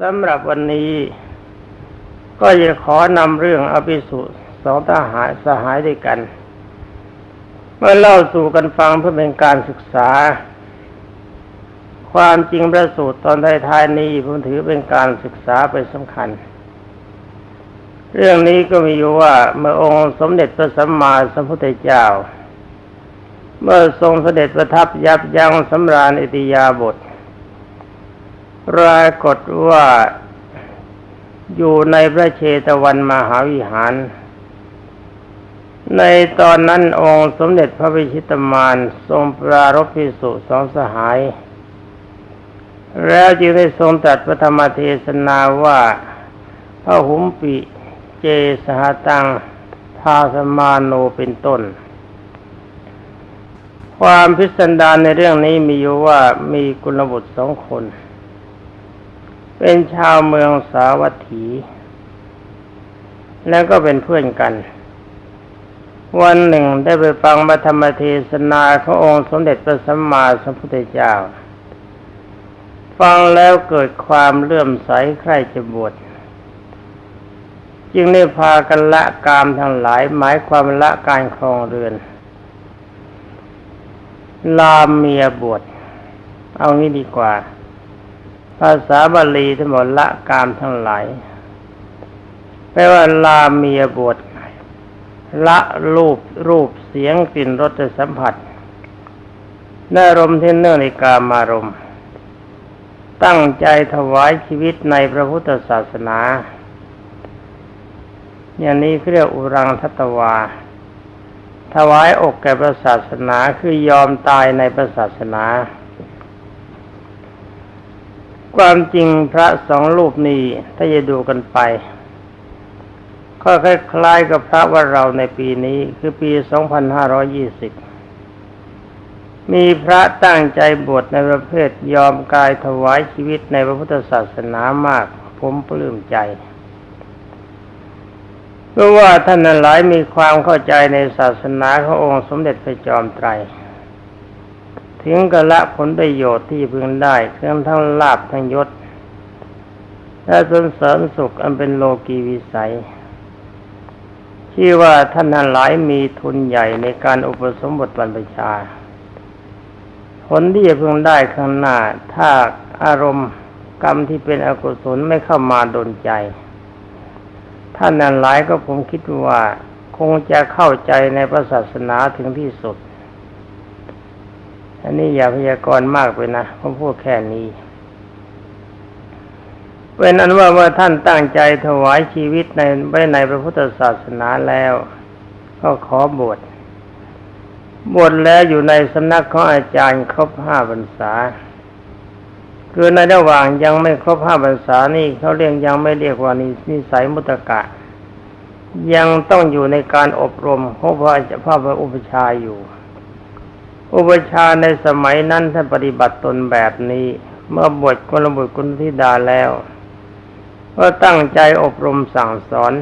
สำหรับวันนี้ก็จะขอนำเรื่องอภิสุสองทหารสหายด้วยกันมาเล่าสู่กันฟังเพื่อเป็นการศึกษา ความจริงประสูตรตอนท้ายๆนี้ผมถือเป็นการศึกษาเป็นสำคัญ เรื่องนี้ก็มีอยู่ว่าเมื่อองค์สมเด็จพระสัมมาสัมพุทธเจ้า เมื่อทรงเสด็จประทับยับยั้งสำราญอิติยาบท ปรากฏว่าอยู่ในพระเชตวันมหาวิหาร ในตอนนั้นองค์สมเด็จพระวิชิตมารทรงปรารภพิสุสองสหาย แล้วจึงได้ทรงตรัสพระธรรมเทศนาว่าพระหุมปิเจสหตังพาสมาโนเป็นต้น ความพิสดารในเรื่องนี้มีอยู่ว่ามีกุลบุตรสองคน เป็นชาวเมืองสาวัตถี แล้วก็เป็นเพื่อนกัน วันหนึ่งได้ไปฟังพระธรรมเทศนาขององค์สมเด็จพระสัมมาสัมพุทธเจ้า ฟังแล้วเกิดความเลื่อมใสใคร่จะบวชจึงได้พากันละกามทั้งหลายหมายความละการครองเรือน ลามเมียบวชเอางี้ดีกว่า ภาษาบาลีทั้งหมดละกามทั้งหลายแปลว่าลาเมียบวชละรูปรูปเสียงกลิ่นรสสัมผัสนารมที่เนื่องในกามารมตั้งใจถวายชีวิตในพระพุทธศาสนา อย่างนี้เรียกอุรังทัตวา ถวายอกแก่พระศาสนาคือยอมตายในพระศาสนา ความจริงพระสองรูปนี้ถ้าจะดูกันไป ก็คล้ายๆกับพระว่าเราในปีนี้คือปี 2520 มีพระตั้งใจบวชในประเภทยอมกายถวายชีวิตในพระพุทธศาสนามาก ผมปลื้มใจเพราะว่าท่านหลายมีความเข้าใจในศาสนาขององค์สมเด็จพระจอมไตร ถึงกระละผลประโยชน์ที่พึงได้เครื่องทั้งลาบทั้งยศและสนเสริญสุขอันเป็นโลกีวิสัยที่ว่าท่านนั้นหลายมีทุนใหญ่ในการอุปสมบทบรรพชา ผลที่จะพึงได้ข้างหน้า ถ้าอารมณ์กรรมที่เป็นอกุศลไม่เข้ามาดนใจ ท่านนั้นหลายก็ผมคิดว่า คงจะเข้าใจในพระศาสนาถึงที่สุด อันนี้อย่าพยากรณ์มากไปนะผมพูดแค่นี้เป็นอันว่าเมื่อท่านตั้งใจถวายชีวิตในไว้ในพระพุทธศาสนาแล้ว ก็ขอบวชบวชแล้วอยู่ในสำนักของอาจารย์ครบห้าพรรษา คือในระหว่างยังไม่ครบห้าพรรษานี่เขาเรียกยังไม่เรียกว่านิสัยมุตกะ ยังต้องอยู่ในการอบรมเพราะว่าจะพ่อพระอุปชาอยู่ อุปชาในสมัยนั้นท่านปฏิบัติตนแบบนี้ เมื่อบวชกุลบุตรกุลธิดาแล้ว ก็ตั้งใจอบรมสั่งสอน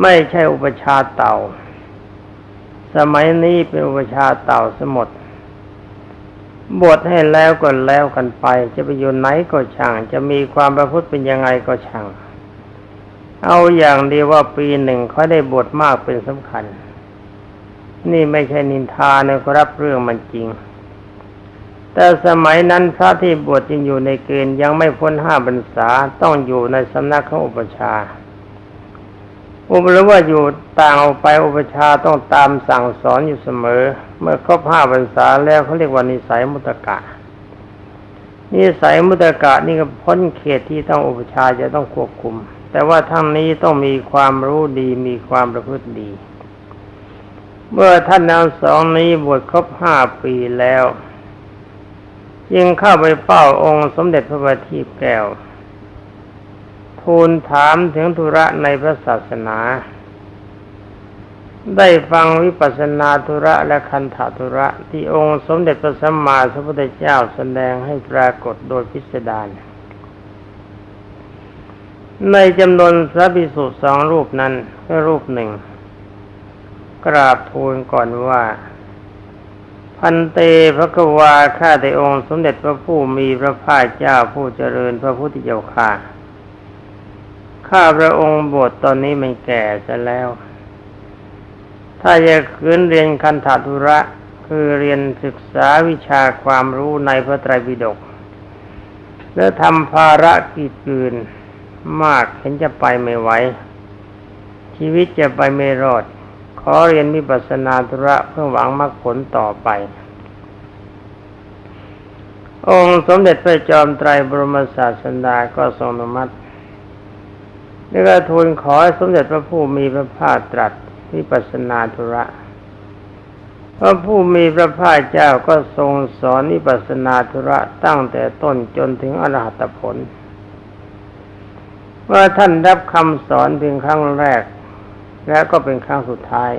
ไม่ใช่อุปชาเต่า สมัยนี้เป็นอุปชาเต่าสมดบวชให้แล้วก็แล้วกันไป จะไปอยู่ไหนก็ช่าง จะมีความประพฤติเป็นยังไงก็ช่าง เอาอย่างเดียวว่าปีหนึ่งเขาได้บวชมากเป็นสำคัญ นี่ไม่ใช่นินทานะครับเรื่องมันจริง แต่สมัยนั้นพระที่บวชจึงอยู่ในเกณฑ์ยังไม่พ้นห้าพรรษาต้องอยู่ในสำนักของอุปชาอุปหรือว่าอยู่ต่างออกไปอุปชาต้องตามสั่งสอนอยู่เสมอ เมื่อครบห้าพรรษาแล้วเขาเรียกว่านิสัยมุตกะนิสัยมุตกะนี่ก็พ้นเขตที่ต้องอุปชาจะต้องควบคุม แต่ว่าทั้งนี้ต้องมีความรู้ดีมีความประพฤติดี เมื่อท่านนางสองนี้บวชครบห้าปีแล้วจึงเข้าไปเฝ้าองค์สมเด็จพระบัณฑิตแก้ว ทูลถามถึงธุระในพระศาสนา ได้ฟังวิปัสสนาธุระและคันธธุระที่องค์สมเด็จพระสัมมาสัมพุทธเจ้าแสดงให้ปรากฏโดยพิสดารในจำนวนพระภิกษุสองรูปนั้นก็รูปหนึ่ง กราบทูลก่อนว่า พันเตพระกวาข้าแต่องค์ สมเด็จพระผู้มีพระภาคเจ้าผู้เจริญพระพุทธเจ้าค่ะข้าพระองค์บวชตอนนี้มันแก่จะแล้ว ถ้าจะคืนเรียนคันธาธุระคือเรียนศึกษาวิชาความรู้ในพระไตรปิฎกแล้วทำภารกิจอื่นมากเห็นจะไปไม่ไหวชีวิตจะไปไม่รอด อเรียนวิปัสสนาธุระเพื่อหวังมรรคผลต่อไป องค์สมเด็จพระจอมไตรบรมศาสดาก็ทรงอนุมัติแล้วก็ทูลขอสมเด็จพระผู้มีพระภาคตรัสวิปัสสนาธุระพระผู้มีพระภาคเจ้าก็ทรงสอนวิปัสสนาธุระตั้งแต่ต้นจนถึงอรหัตผลเมื่อท่านรับคำสอนเพียงครั้งแรก และก็เป็นครั้งสุดท้าย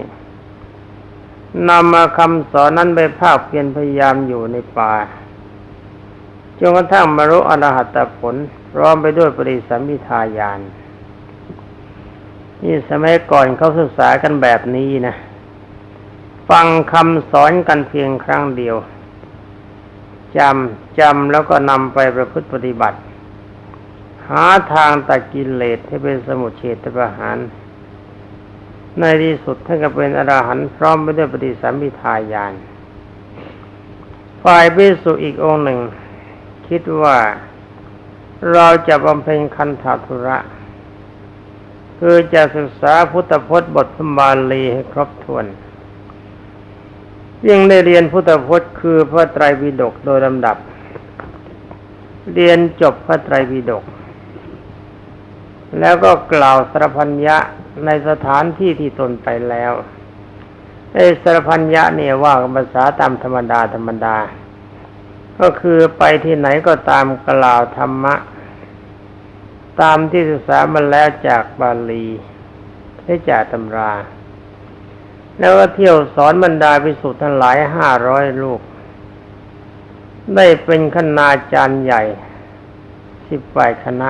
นำมาคำสอนนั้นไปภาคเพียรพยายามอยู่ในป่าจนกระทั่งบรรลุอรหัตผลร้อมไปด้วยปริสัมมิทายานนี่สมัยก่อนเขาศึกษากันแบบนี้นะ ฟังคำสอนกันเพียงครั้งเดียวจำจำแล้วก็นำไปประพฤติปฏิบัติ หาทางตัดกิเลสให้เป็นสมุทเฉตประหาร ในที่สุดท่านก็เป็นอรหันต์พร้อมไปด้วยปฏิสัมพิทายานฝ่ายพิสุอีกองหนึ่ง คิดว่าเราจะบำเพ็ญคันธาธุระ คือจะศึกษาพุทธพจน์บทพบาลีให้ครบถ้วนยังได้เรียนพุทธพจน์คือพระไตรปิฎกโดยลำดับ เรียนจบพระไตรปิฎกแล้วก็กล่าวสรพัญญะ ในสถานที่ที่ตนไปแล้วไอ้สรพัญญะเนี่ยว่าภาษาตามธรรมดาธรรมดา ก็คือไปที่ไหนก็ตามกล่าวธรรมะ ตามที่ศึกษามาแล้วจากบาลีได้จากตำรา แล้วก็เที่ยวสอนบรรดาพิสุทธ์ทั้งหลายห้าร้อยลูก ได้เป็นคณาจารย์ใหญ่สิบแปดคณะ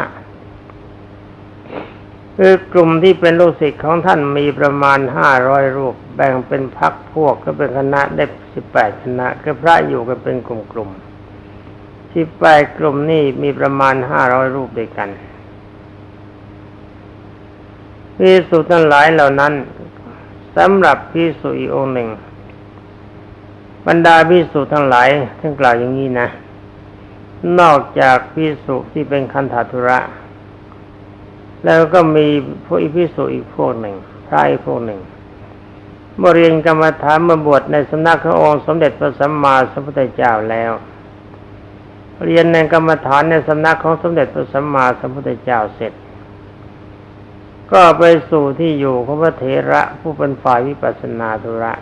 คือกลุ่มที่เป็นลูกศิษย์ของท่านมีประมาณห้าร้อยรูป แบ่งเป็นพักพวกก็เป็นคณะได้สิบแปดคณะคือพระอยู่กันเป็นกลุ่มๆสิบแปดกลุ่มนี่มีประมาณห้าร้อยรูปด้วยกันพิสุทั้งหลายเหล่านั้นสำหรับพิสุอีกองหนึ่ง บรรดาพิสุทั้งหลายท่านกล่าวอย่างนี้นะ นอกจากพิสุที่เป็นคันธาธุระ แล้วก็มีพวกพิสุอีกพวกหนึ่งพระอีกพวกหนึ่งเมื่อเรียนกรรมฐานมาบวชในสำนักขององค์สมเด็จพระสัมมาสัมพุทธเจ้าแล้ว เรียนในกรรมฐานในสำนักของสมเด็จพระสัมมาสัมพุทธเจ้าเสร็จ ก็ไปสู่ที่อยู่ของพระเถระผู้เป็นฝ่ายวิปัสสนาธุระ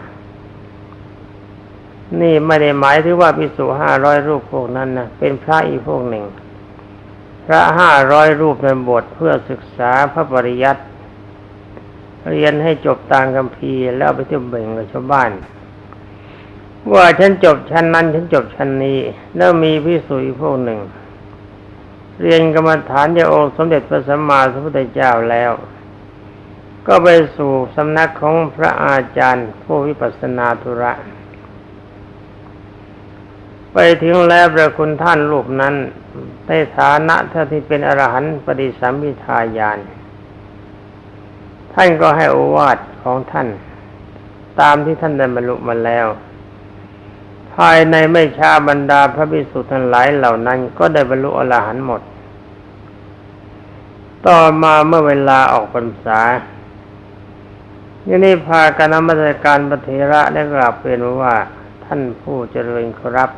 นี่ไม่ได้หมายถึงว่าพิสุห้าร้อยรูปพวกนั้นนะเป็นพระอีกพวกหนึ่ง พระห้าร้อยรูปในบทเพื่อศึกษาพระปริยัติเรียนให้จบตามคำพีแล้วไปเที่ยวเบ่งกับชาวบ้าน ว่าฉันจบชั้นนั้นฉันจบชั้นนี้ แล้วมีพิสุอีกพวกหนึ่ง เรียนกรรมฐานจากองค์สมเด็จพระสัมมาสัมพุทธเจ้าแล้ว ก็ไปสู่สำนักของพระอาจารย์ผู้วิปัสสนาธุระ ไปถึงแล้วพระคุณท่านรูปนั้นในฐานะท่านที่เป็นอรหันต์ปฏิสัมพิทายาน ท่านก็ให้อวาทของท่าน ตามที่ท่านได้บรรลุมาแล้ว ภายในไม่ช้าบรรดาพระภิกษุทั้งหลายเหล่านั้น ก็ได้บรรลุอรหันต์หมด ต่อมาเมื่อเวลาออกพรรษายี่นี้พากันนมัสการปเทระได้กราบเรียนว่าท่านผู้เจริญครับ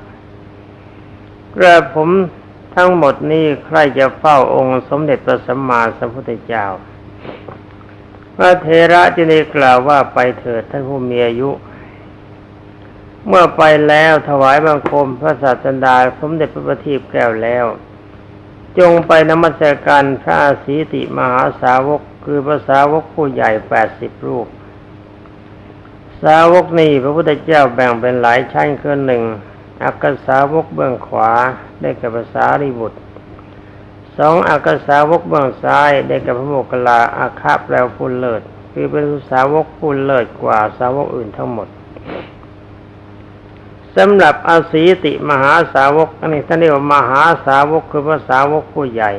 กระผมทั้งหมดนี้ใครจะเฝ้าองค์สมเด็จพระสัมมาสัมพุทธเจ้าพระเทระจะได้กล่าวว่าไปเถิดท่านผู้มีอายุ เมื่อไปแล้วถวายบังคมพระศาสดาสมเด็จพระบัณฑิตแก้วแล้ว จงไปนมัสการพระอาศีติมหาสาวกคือภาษาวกผู้ใหญ่แปดสิบรูป สาวกนี้พระพุทธเจ้าแบ่งเป็นหลายชั้นคือหนึ่ง อักษาวกเบื้องขวาได้กับภาษาริบุตรสองอักษาวกเบื้องซ้ายได้กับพระโมกขลาอาคาแปลผู้เลิศคือเป็นสาวกผู้เลิศกว่าสาวกอื่นทั้งหมดสำหรับอาศีติมหาสาวกอันนี้ท่านเรียกว่ามหาสาวกคือพระสาวกผู้ใหญ่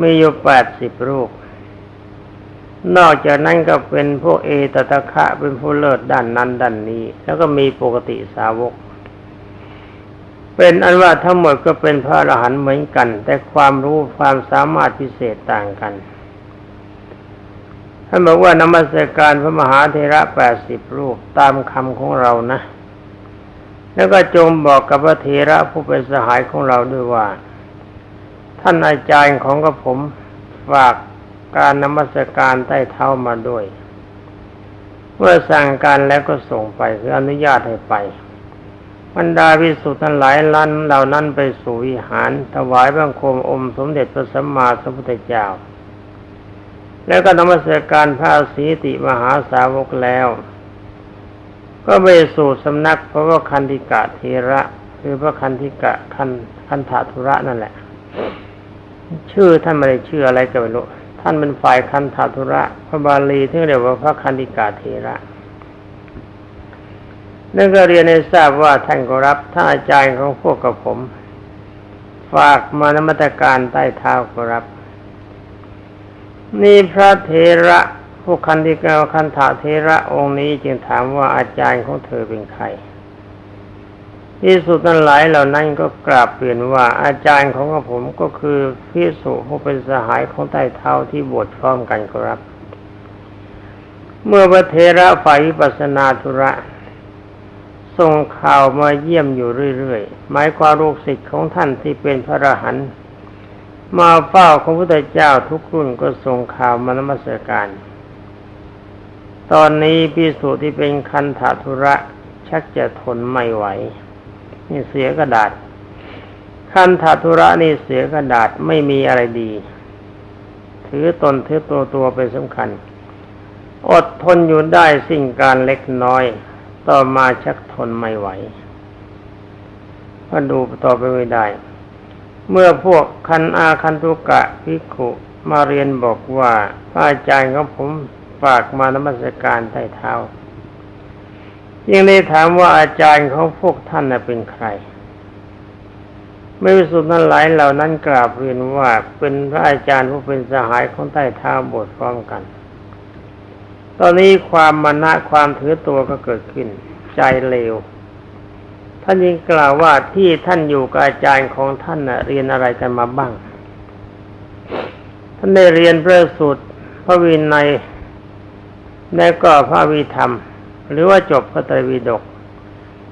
มีอยู่แปดสิบรูป นอกจากนั้นก็เป็นพวกเอตตะคะเป็นผู้เลิศด้านนั้นด้านนี้ แล้วก็มีปกติสาวก เป็นอันว่าทั้งหมดก็เป็นพระอรหันต์เหมือนกัน แต่ความรู้ความสามารถพิเศษต่างกันท่านบอกว่านมัสการพระมหาเทระแปดสิบรูปตามคำของเรานะ แล้วก็จงบอกกับพระเทระผู้เป็นสหายของเราด้วยว่า ท่านอาจารย์ของกระผมฝากการนมัสการใต้เท้ามาด้วย เมื่อสั่งการแล้วก็ส่งไปคืออนุญาตให้ไป บรรดาวิสุทธ์ทั้งหลายล้านเหล่านั้นไปสู่วิหาร ถวายบังคมอมสมเด็จพระสัมมาสัมพุทธเจ้า แล้วก็นมัสการพระศรีติมหาสาวกแล้ว ก็ไปสู่สำนักพระวคันธิกะเทระ คือพระคันธิกะคันคันธาธุระนั่นแหละ ชื่อท่านไม่ได้ชื่ออะไรก็ไม่รู้ท่านเป็นฝ่ายคันธาธุระ พระบาลีที่เรียกว่าพระคันธิกาเทระ นั่นก็เรียนให้ทราบว่าท่านก็รับท่านอาจารย์ของพวกกับผม ฝากมานมัตการใต้เท้าก็รับ นี่พระเทระผู้คันธิกาคันธาเทระองค์นี้จึงถามว่าอาจารย์ของเธอเป็นใครที่สุดนั้นหลายเหล่านั้นก็กราบเปลี่ยนว่าอาจารย์ของผมก็คือพิสุผู้เป็นสหายของใต้เท้าที่บวชพร้อมกันครับ เมื่อพระเทระฝ่ายปัสสนาธุระ ส่งข่าวมาเยี่ยมอยู่เรื่อยๆ หมายความลูกศิษย์ของท่านที่เป็นพระอรหันต์มาเฝ้าของพระพุทธเจ้าทุกรุ่นก็ส่งข่าวมานมัสการ ตอนนี้พิสุที่เป็นคันธาธุระ ชักจะทนไม่ไหว นี่เสียกระดาษ คันธาธุระนี่เสียกระดาษไม่มีอะไรดี ถือตนถือตัวตัวเป็นสำคัญ อดทนอยู่ได้สิ่งการเล็กน้อย ต่อมาชักทนไม่ไหวก็ดูต่อไปไม่ได้ เมื่อพวกคันอาคันตุกะพิกุมาเรียนบอกว่าพระอาจารย์ของผมฝากมานมัสการใต้เท้า ยังได้ถามว่าอาจารย์ของพวกท่านเป็นใครไม่วิสุทธิ์นั้นหลายเหล่านั้นกราบเรียนว่าเป็นพระอาจารย์ผู้เป็นสหายของใต้เท้าบทพร้อมกัน ตอนนี้ความมานะความถือตัวก็เกิดขึ้น ใจเลว ท่านยิงกล่าวว่าที่ท่านอยู่กับอาจารย์ของท่านนะเรียนอะไรกันมาบ้าง ท่านได้เรียนพระสูตรพระวินัยและก็พระวิธรรม หรือว่าจบพระไตรปิฎก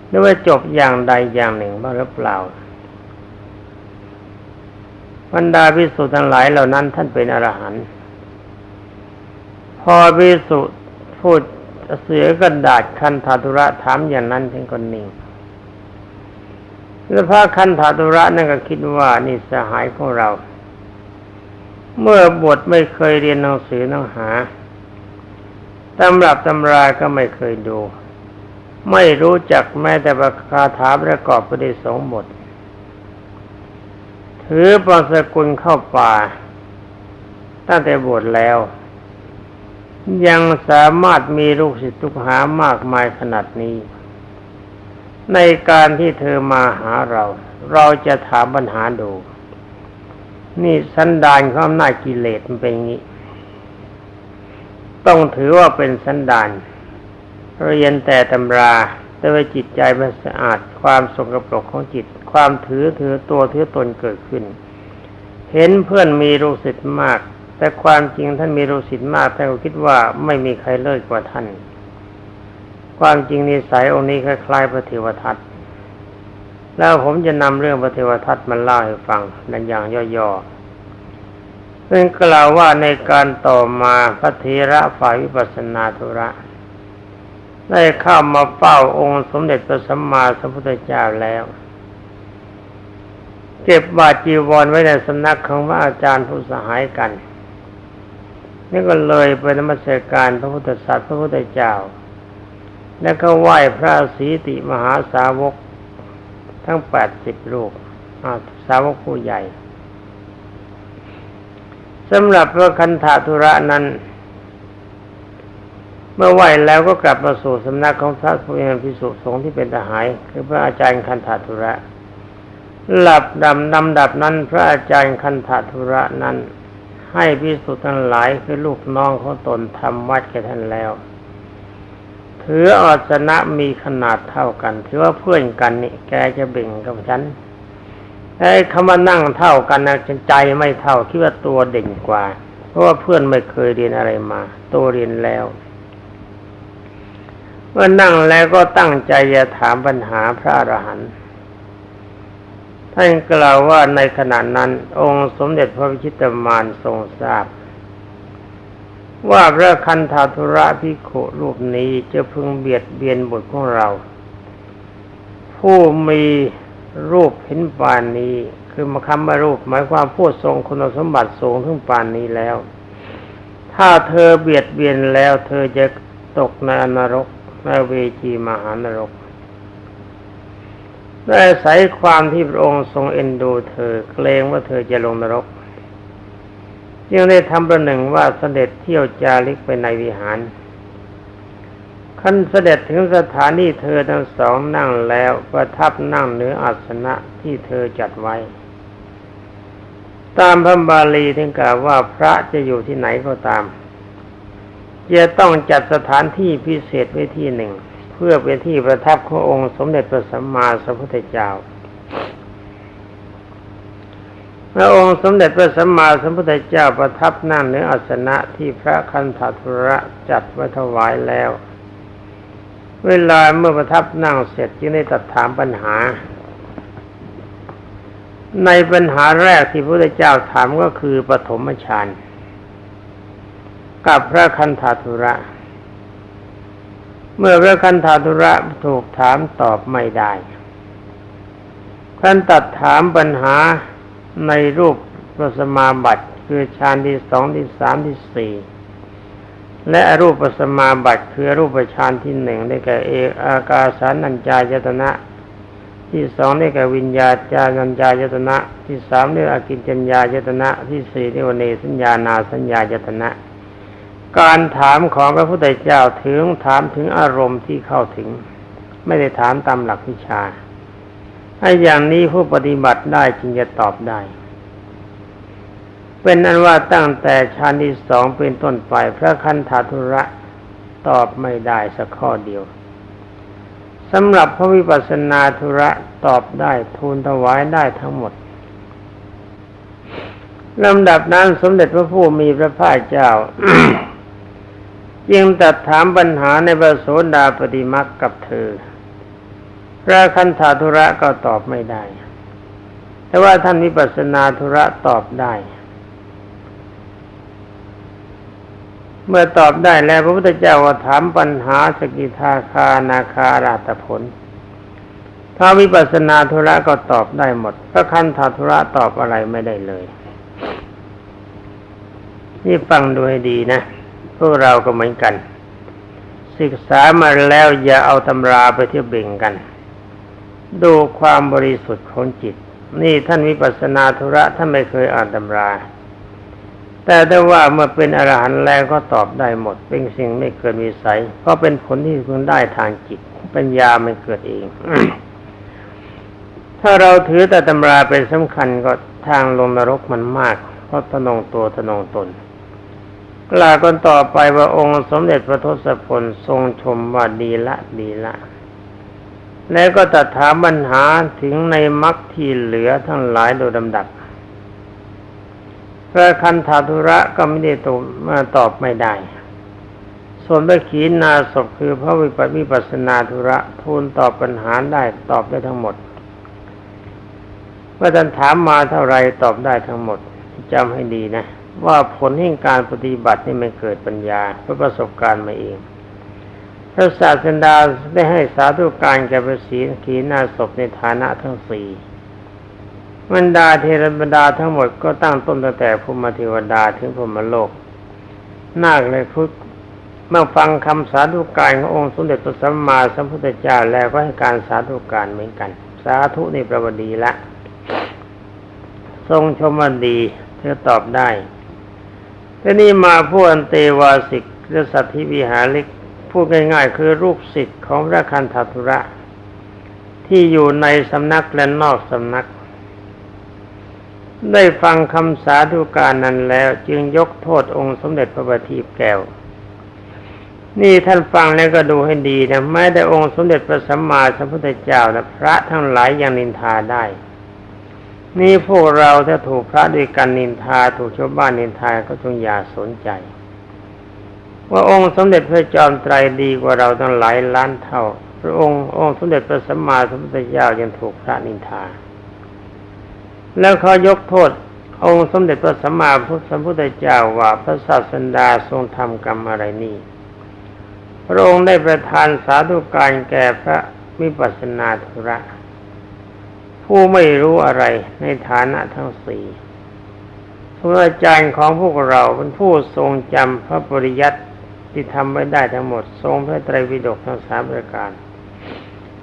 หรือว่าจบอย่างใดอย่างหนึ่งบ้างหรือเปล่าบรรดาพิสุทั้งหลายเหล่านั้นท่านเป็นอรหันต์พอพิสุ พูดเสือกระดาษคันธาตุระถามอย่างนั้นท่านก็นิ่งแล้วพระคันธาตุระนั่นก็คิดว่านี่สหายของเรา เมื่อบทไม่เคยเรียนหนังสือหนังหาตำรับตำราก็ไม่เคยดู ไม่รู้จักแม้แต่ประคาถาประกอบไปด้วยสองบท ถือปองสกุลเข้าป่า ตั้งแต่บวชแล้ว ยังสามารถมีลูกศิษย์ทุกหามากมายขนาดนี้ ในการที่เธอมาหาเรา เราจะถามปัญหาดู นี่สันดานของอำนาจกิเลสมันเป็นอย่างนี้ ต้องถือว่าเป็นสันดานเรียนแต่ตำราแต่ว่าจิตใจมันสะอาด ความสกปรกของจิต ความถือถือตัวถือตนเกิดขึ้น เห็นเพื่อนมีลูกศิษย์มาก แต่ความจริงท่านมีรูศิลมากแต่ก็คิดว่าไม่มีใครเลิศกว่าท่าน ความจริงนิสัยองค์นี้คล้ายๆพระเทวทัตแล้วผมจะนำเรื่องพระเทวทัตมาเล่าให้ฟังในอย่างย่อๆซึ่งกล่าวว่าในการต่อมาพระเทระฝ่ายวิปัสสนาธุระ ได้เข้ามาเฝ้าองค์สมเด็จพระสัมมาสัมพุทธเจ้าแล้วเก็บบาจีวรไว้ในสำนักของพระอาจารย์ผู้สหายกัน นี่ก็เลยไปนมัสการพระพุทธศาสนาพระพุทธเจ้า แล้วก็ไหว้พระสีติมหาสาวกทั้งแปดสิบลูกสาวกผู้ใหญ่สำหรับพระคันธาธุระนั้น เมื่อไหวแล้วก็กลับมาสู่สำนักของพระพุทธพิสุสงฆ์ที่เป็นทหารคือพระอาจารย์คันธาธุระหลับดำดำดับนั้น พระอาจารย์คันธาธุระนั้น ให้พิสุทั้งหลายคือลูกน้องของตนทำวัดแก่ท่านแล้วถืออาสนะมีขนาดเท่ากัน ถือว่าเพื่อนกันนี่แกจะเบ่งกับฉันไอ้คำว่านั่งเท่ากันนะใจไม่เท่าคิดว่าตัวเด่นกว่า เพราะว่าเพื่อนไม่เคยเรียนอะไรมาตัวเรียนแล้วเมื่อนั่งแล้วก็ตั้งใจจะถามปัญหาพระอรหันต์ ท่านกล่าวว่าในขณะนั้น องค์สมเด็จพระวิชิตมารทรงทราบ ว่าพระคันธาธุระพิโขรูปนี้จะพึงเบียดเบียนบุตรของเรา ผู้มีรูปเห็นปานนี้ คือมาคำว่ารูปหมายความพูดทรงคุณสมบัติสูงถึงปานนี้แล้ว ถ้าเธอเบียดเบียนแล้ว เธอจะตกในนรกในเวจีมหานรก ได้อาศัยความที่พระองค์ทรงเอ็นดูเธอเกรงว่าเธอจะลงนรกจึงได้ทำประหนึ่งว่าเสด็จเที่ยวจาริกไปในวิหารขั้นเสด็จถึงสถานีเธอทั้งสองนั่งแล้วประทับนั่งเหนืออาสนะที่เธอจัดไว้ ตามพระบาลีถึงกล่าวว่าพระจะอยู่ที่ไหนก็ตาม จะต้องจัดสถานที่พิเศษไว้ที่หนึ่ง พื่อเป็นที่ประทับขององค์สมเด็จพระสัมมาสัมพุทธเจ้า พระองค์สมเด็จพระสัมมาสัมพุทธเจ้าประทับนั่งเหนืออาสนะที่พระคันธทุระจัดไว้ถวายแล้ว เวลาเมื่อประทับนั่งเสร็จจึงได้ตัดถามปัญหา ในปัญหาแรกที่พระพุทธเจ้าถามก็คือปฐมฌานกับพระคันธาธุระ เมื่อพระคันธาธุระถูกถามตอบไม่ได้ท่านตัดถามปัญหาในรูปประสมาบัติคือฌานที่สองที่สามที่สี่และรูปประสมาบัติคือรูปฌานที่หนึ่งได้แก่เอกอากาสานัญจายตนะ ที่สองได้แก่วิญญาจานัญจายตนะ ที่สามเรียกอากินจัญญายตนะ ที่สี่เรียกวเนสัญญานาสัญญายตนะ การถามของพระพุทธเจ้าถึงถามถึงอารมณ์ที่เข้าถึง ไม่ได้ถามตามหลักวิชาไอ้อย่างนี้ผู้ปฏิบัติได้จึงจะตอบได้ เป็นนั้นว่าตั้งแต่ชาที่สองเป็นต้นไปพระคันธาธุระตอบไม่ได้สักข้อเดียวสำหรับพระวิปัสสนาธุระตอบได้ทูลถวายได้ทั้งหมดลำดับนั้นสมเด็จพระผู้มีพระภาคเจ้า จึงตัดถามปัญหาในพระโสดาปฏิมักกับเธอ พระคันธาธุระก็ตอบไม่ได้ แต่ว่าท่านวิปัสสนาธุระตอบได้ เมื่อตอบได้แล้วพระพุทธเจ้าก็ถามปัญหาสกิทาคานาคาราตผลพระวิปัสสนาธุระก็ตอบได้หมด พระคันธาธุระตอบอะไรไม่ได้เลย นี่ฟังดูให้ดีนะ พวกเราก็เหมือนกัน ศึกษามาแล้วอย่าเอาตำราไปเที่ยวเบ่งกัน ดูความบริสุทธิ์ของจิต นี่ท่านวิปัสสนาธุระท่านไม่เคยอ่านตำรา แต่ถ้าว่าเมื่อเป็นอรหันต์แล้วก็ตอบได้หมด เป็นสิ่งไม่เกิดมีใสเพราะเป็นผลที่คุณได้ทางจิต ปัญญาไม่เกิดเอง ถ้าเราถือแต่ตำราเป็นสำคัญก็ทางลงนรกมันมาก เพราะทนงตัวทนงตน กล่าวกันต่อไปว่าองค์สมเด็จพระทศพลทรงชมว่าดีละดีละ แล้วก็ตัดถามปัญหาถึงในมรรคที่เหลือทั้งหลายโดยลำดับ พระคันธาธุระก็ไม่ได้ตอบมาตอบไม่ได้ ส่วนพระขีณาศพคือพระวิปัสวิปัสนาธุระทูลตอบปัญหาได้ตอบได้ทั้งหมด เมื่อท่านถามมาเท่าไรตอบได้ทั้งหมดจำให้ดีนะ ว่าผลแห่งการปฏิบัตินี่ไม่เกิดปัญญาเพราะประสบการณ์มาเองพระศาสดาได้ให้สาธุการแก่พระศีขีนาศพในฐานะทั้งสี่บรรดาเทรบรรดาทั้งหมดก็ตั้งต้นตั้งแต่ภูมิเทวดาถึงภูมิโลก นาคเลยพุทธเมื่อฟังคำสาธุการขององค์สมเด็จพระสัมมาสัมพุทธเจ้าแล้วก็ให้การสาธุการเหมือนกัน สาธุนี่ประวัดีละ ทรงชมวันดีเธอตอบได้ ทีนี้มาผู้อันเตวาสิกและสัตธิวิหาริกพูดง่ายๆ คือรูปศิษย์ของพระคันธทุระ ที่อยู่ในสำนักและนอกสำนัก ได้ฟังคำสาธุการนั้นแล้วจึงยกโทษองค์สมเด็จพระบัณฑิตแก้ว นี่ท่านฟังแล้วก็ดูให้ดีนะแม้แต่องค์สมเด็จพระสัมมาสัมพุทธเจ้าและพระทั้งหลายยังนินทาได้ นี่พวกเราถ้าถูกพระด้วยกันนินทาถูกชาวบ้านนินทาก็จงอย่าสนใจ ว่าองค์สมเด็จพระจอมไตรดีกว่าเราตั้งหลายล้านเท่า พระองค์องค์สมเด็จพระสัมมาสัมพุทธเจ้ายังถูกพระนินทา แล้วเขายกโทษองค์สมเด็จพระสัมมาสัมพุทธเจ้าว่าพระศาสดาทรงทำกรรมอะไรนี่พระองค์ได้ประทานสาธุการแก่พระมิปัสสนาธุระ ผู้ไม่รู้อะไรในฐานะทั้งสี่พระอาจารย์ของพวกเราเป็นผู้ทรงจำพระปริยัติที่ทำไว้ได้ทั้งหมด ทรงพระไตรปิฎกทั้งสามประการ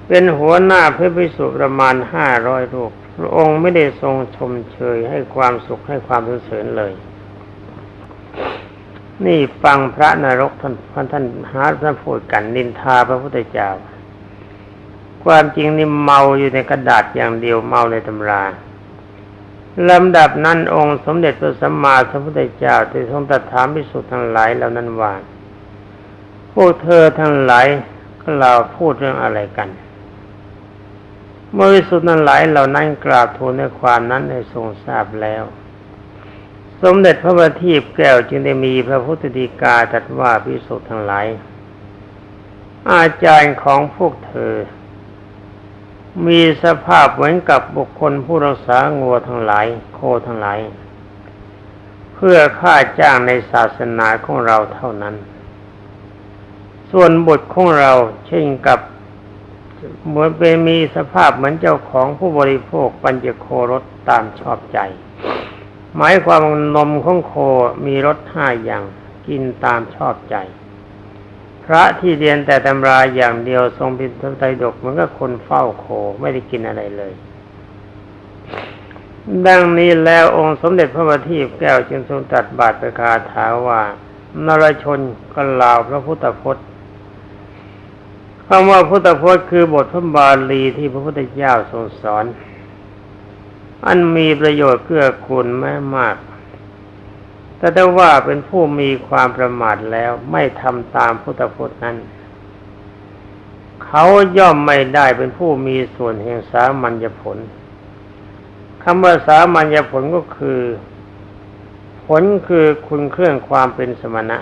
เป็นหัวหน้าเพื่อพิสุประมาณห้าร้อยรูปพระองค์ไม่ได้ทรงชมเชยให้ความสุขให้ความสรรเสริญเลย นี่ฟังพระนรกท่านท่านท่านหาท่านพูดกันนินทาพระพุทธเจ้า ความจริงนี่เมาอยู่ในกระดาษอย่างเดียวเมาในตำราลำดับนั้นองค์สมเด็จพระสัมมาสัมพุทธเจ้าได้ทรงตรัสถามพิสุทธิ์ทั้งหลายเหล่านั้นว่าพวกเธอทั้งหลายก็เราพูดเรื่องอะไรกัน เมื่อพิสุทธิ์ทั้งหลายเหล่านั้นกราบทูลในความนั้นให้ทรงทราบแล้ว สมเด็จพระบัณฑิตแก้วจึงได้มีพระพุทธดีกาตรัสว่าพิสุทธิ์ทั้งหลายอาจารย์ของพวกเธอ มีสภาพเหมือนกับบุคคลผู้รักษางัวทั้งหลาย โคทั้งหลาย เพื่อค่าจ้างในศาสนาของเราเท่านั้น ส่วนบุตรของเราเช่นกับเหมือนเป็นมีสภาพเหมือนเจ้าของผู้บริโภคปัญจโครสตามชอบใจ หมายความว่านมของโคมีรสห้าอย่างกินตามชอบใจ พระที่เรียนแต่ตำราอย่างเดียวทรงเป็นพระไตรปิฎกเหมือนกับคนเฝ้าโคไม่ได้กินอะไรเลย ดังนี้แล้วองค์สมเด็จพระบัณฑิตแก้วจึงทรงตรัสบาทประคาถาว่านรชนก็ลาวพระพุทธพจน์คำว่าพุทธพจน์คือบทพระบาลีที่พระพุทธเจ้าทรงสอน อันมีประโยชน์เกื้อกูลแม้มาก แต่ถ้าว่าเป็นผู้มีความประมาทแล้วไม่ทำตามพุทธพจน์นั้น เขาย่อมไม่ได้เป็นผู้มีส่วนแห่งสามัญญผลคำว่าสามัญญผลก็คือ ผลคือคุณเครื่องความเป็นสมณะ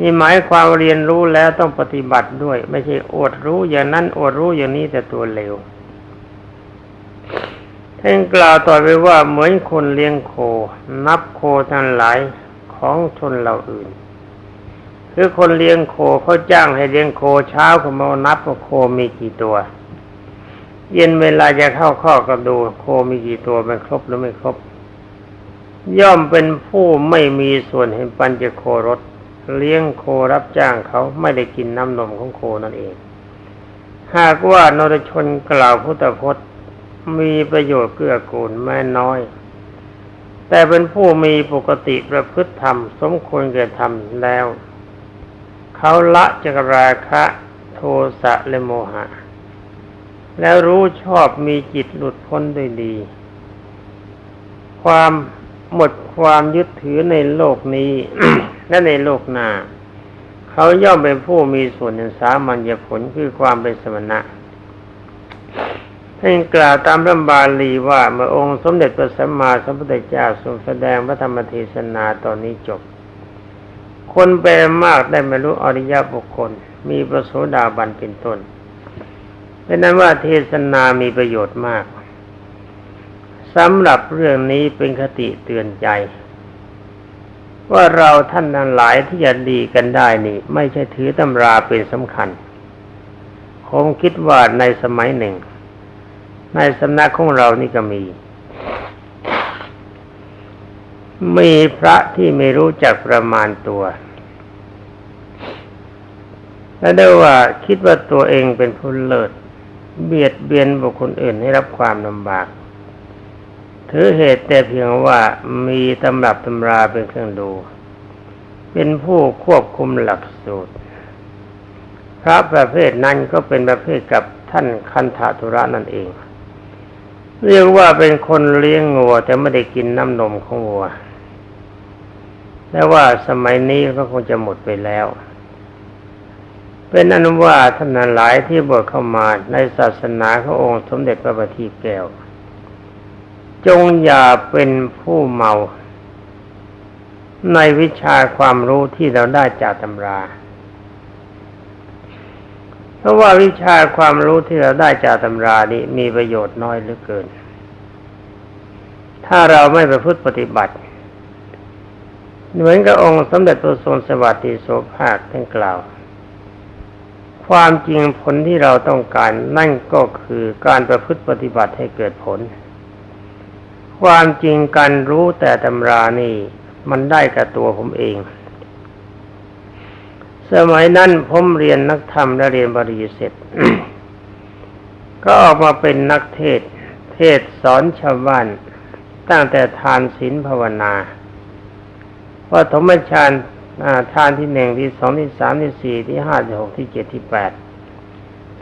นี่หมายความเรียนรู้แล้วต้องปฏิบัติด้วย ไม่ใช่อดรู้อย่างนั้นอดรู้อย่างนี้แต่ตัวเร็ว ท่านกล่าวต่อไปว่าเหมือนคนเลี้ยงโค นับโคทั้งหลายของชนเราอื่น คือคนเลี้ยงโคเขาจ้างให้เลี้ยงโคเช้าเขามานับว่าโคมีกี่ตัว เย็นเวลาจะเข้าข้อก็ดูโคมีกี่ตัวมันครบหรือไม่ครบ ย่อมเป็นผู้ไม่มีส่วนเห็นปัญจโครสเลี้ยงโครับจ้างเขาไม่ได้กินน้ำนมของโคนั่นเอง หากว่านรชนกล่าวพุทธพจน์ มีประโยชน์เกื้อกูลแม่น้อย แต่เป็นผู้มีปกติประพฤติธรรม สมควรแก่ธรรมแล้ว เขาละจักราคะโทสะและโมหะ แล้วรู้ชอบมีจิตหลุดพ้นด้วยดี ความหมดความยึดถือในโลกนี้และในโลกหน้า เขาย่อมเป็นผู้มีส่วนในสามัญญผลคือความเป็นสมณะ ท่านกล่าวตามพระบาลีว่าเมื่อองค์สมเด็จพระสัมมาสัมพุทธเจ้าทรงแสดงพระธรรมเทศนาตอนนี้จบ คนแปลมากได้บรรลุอริยบุคคล มีประโสดาบันเป็นต้นเป็นนั้นว่าเทศนามีประโยชน์มากสำหรับเรื่องนี้เป็นคติเตือนใจ ว่าเราท่านทั้งหลายที่จะดีกันได้นี่ ไม่ใช่ถือตำราเป็นสำคัญคงคิดว่าในสมัยหนึ่ง ในสำนักของเรานี่ก็มี มีพระที่ไม่รู้จักประมาณตัว และได้ว่าคิดว่าตัวเองเป็นผู้เลิศ เบียดเบียนบุคคลอื่นให้รับความลำบาก ถือเหตุแต่เพียงว่ามีตำรับตำราเป็นเครื่องดู เป็นผู้ควบคุมหลักสูตรพระประเภทนั้นก็เป็นประเภทกับท่านคันธาธุระนั่นเอง เรียกว่าเป็นคนเลี้ยงงัว แต่ไม่ได้กินน้ำนมของวัวแต่ว่าสมัยนี้ก็คงจะหมดไปแล้ว เป็นอนุว่าท่านหลายที่บวชเข้ามาในศาสนาขององค์สมเด็จพระบัณฑิตแก้ว จงอย่าเป็นผู้เมา ในวิชาความรู้ที่เราได้จากตำรา ราะว่าวิชาความรู้ที่เราได้จากตำรานี้มีประโยชน์น้อยเหลือเกิน ถ้าเราไม่ประพฤติปฏิบัติ เหมือนกับองค์สมเด็จพระทรงสวัสดิโสภาคท่านกล่าว ความจริงผลที่เราต้องการนั่นก็คือการประพฤติปฏิบัติให้เกิดผล ความจริงการรู้แต่ตำรานี่มันได้กับตัวผมเอง สมัยนั้นผมเรียนนักธรรมและเรียนบาลีเสร็จ ก็ออกมาเป็นนักเทศ เทศสอนชาวบ้าน ตั้งแต่ทานศีลภาวนาว่าธรรมฌานทานที่หนึ่งที่สองที่สามที่สี่ที่ห้าที่หกที่เจ็ดที่แปด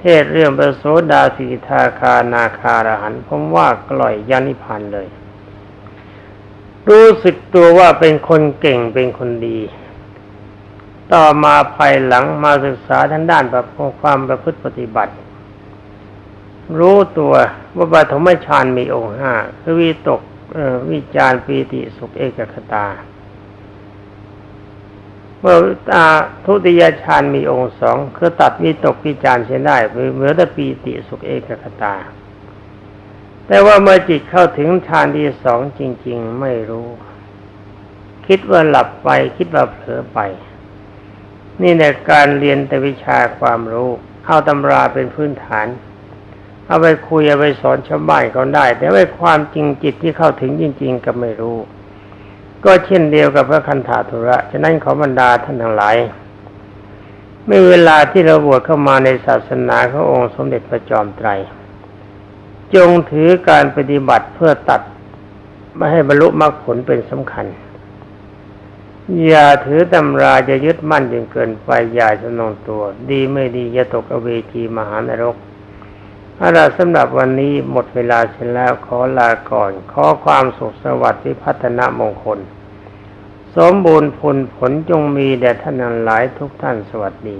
เทศเรื่องประโสดาสีทาคานาคารหันผมว่ากล่อยยานิพันธ์เลย รู้สึกตัวว่าเป็นคนเก่งเป็นคนดี ต่อมาภายหลังมาศึกษาทางด้านประความประพฤติปฏิบัติ รู้ตัวว่าปฐมฌานมีองค์ห้าคือวิตกวิจารปีติสุขเอกคตาเมื่อทุติยฌานมีองค์สองคือตัดวิตกวิจารเช่นได้เหมือนแต่ปีติสุขเอกคตา แต่ว่าเมื่อจิตเข้าถึงฌานที่สองจริง ๆ ไม่รู้ คิดว่าหลับไปคิดว่าเผลอไป นี่ในการเรียนแต่วิชาความรู้ เอาตำราเป็นพื้นฐาน เอาไปคุยเอาไปสอนชาวบ้านก็ได้ แต่ว่าความจริงจิตที่เข้าถึงจริง ๆ ก็ไม่รู้ ก็เช่นเดียวกับพระคันธาธุระ ฉะนั้นขอบรรดาท่านทั้งหลายเมื่อเวลาที่เราบวชเข้ามาในศาสนาขององค์สมเด็จพระจอมไตร จงถือการปฏิบัติเพื่อตัดไม่ให้บรรลุมรรคผลเป็นสำคัญ อย่าถือตำราจะยึดมั่นจนเกินไปอย่าสนองตัว ดีไม่ดีจะตกอเวจีมหานรกอาละสำหรับวันนี้หมดเวลาเช่นแล้วขอลาก่อน ขอความสุขสวัสดิ์ที่พัฒนามงคล สมบูรณ์ผลผลจงมีแด่ท่านหลายทุกท่านสวัสดี